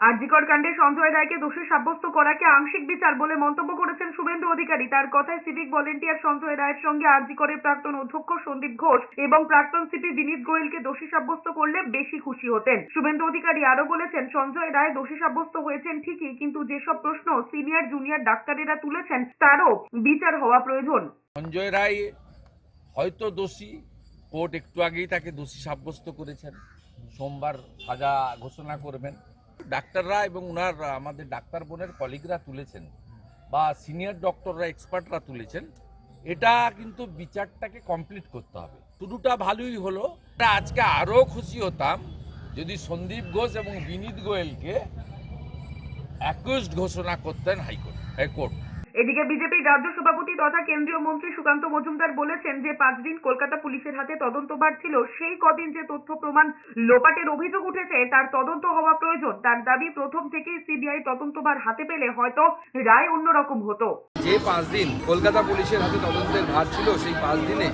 আরজিকর কাণ্ডে সঞ্জয় রায়কে দোষী সাব্যস্ত করাকে আংশিক বিচার বলে মন্তব্য করেছেন শুভেন্দু অধিকারী। তার কথায় সিভিক ভলেন্টিয়ার সঞ্জয় রায়ের সঙ্গে আরজিকরের প্রাক্তন অধ্যক্ষ সন্দীপ ঘোষ এবং প্রাক্তন সিপি বিনীত গোয়েলকে দোষী সাব্যস্ত করলে বেশি খুশি হতেন। শুভেন্দু অধিকারী আরও বলেছেন, সঞ্জয় রায় দোষী সাব্যস্ত হয়েছেন ঠিকই, কিন্তু যেসব প্রশ্ন সিনিয়র জুনিয়র ডাক্তারেরা তুলেছেন, তারও বিচার হওয়া প্রয়োজন। সঞ্জয় রায় হয়তো দোষী, কোর্ট একটু আগেই তাকে দোষী সাব্যস্ত করেছেন। সোমবার সাজা ঘোষণা করবেন। ডাক্তাররা এবং ওনার আমাদের ডাক্তার বোনের কলিগরা তুলেছেন, বা সিনিয়র ডক্টররা, এক্সপার্টরা তুলেছেন, এটা কিন্তু বিচারটাকে কমপ্লিট করতে হবে। শুরুটা ভালোই হলো। আজকে আরও খুশি হতাম যদি সন্দীপ ঘোষ এবং বিনীত গোয়েলকে অ্যাকিউজড ঘোষণা করতেন হাইকোর্ট হাইকোর্ট। এদিকে বিজেপির রাজ্য সভাপতি তথা কেন্দ্রীয় মন্ত্রী সুকান্ত মজুমদার বলেছেন যে পাঁচ দিন কলকাতা পুলিশের হাতে তদন্তভার ছিল সেই কদিন যে তথ্য প্রমাণ লোপাটের অভিযোগ উঠেছে, তার তদন্ত হওয়া প্রয়োজন। তার দাবি, প্রথম থেকেই সিবিআই তদন্তভার হাতে পেলে হয়তো রায় অন্যরকম হতো। যে পাঁচ দিন কলকাতা পুলিশের হাতে তদন্তের ভার ছিল, সেই পাঁচ দিনে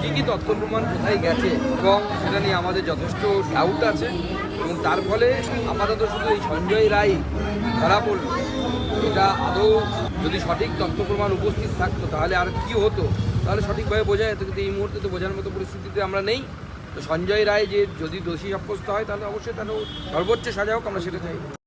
কী কী তথ্য প্রমাণ কোথায় গেছে এবং সেটা নিয়ে আমাদের যথেষ্ট ডাউট আছে এবং তার ফলে আপাতত শুধু এই সঞ্জয় রায় ধরা পড়ল। এটা আদৌ যদি সঠিক তথ্য প্রমাণ উপস্থিত থাকতো, তাহলে আর কি হতো? তাহলে সঠিকভাবে বোঝা যেত, কিন্তু এই মুহূর্তে তো বোঝার মতো পরিস্থিতিতে আমরা নেই। তো সঞ্জয় রায় যে যদি দোষী সাব্যস্ত হয়, তাহলে অবশ্যই তাহলে সর্বোচ্চ সাজা হোক, আমরা সেটা চাই।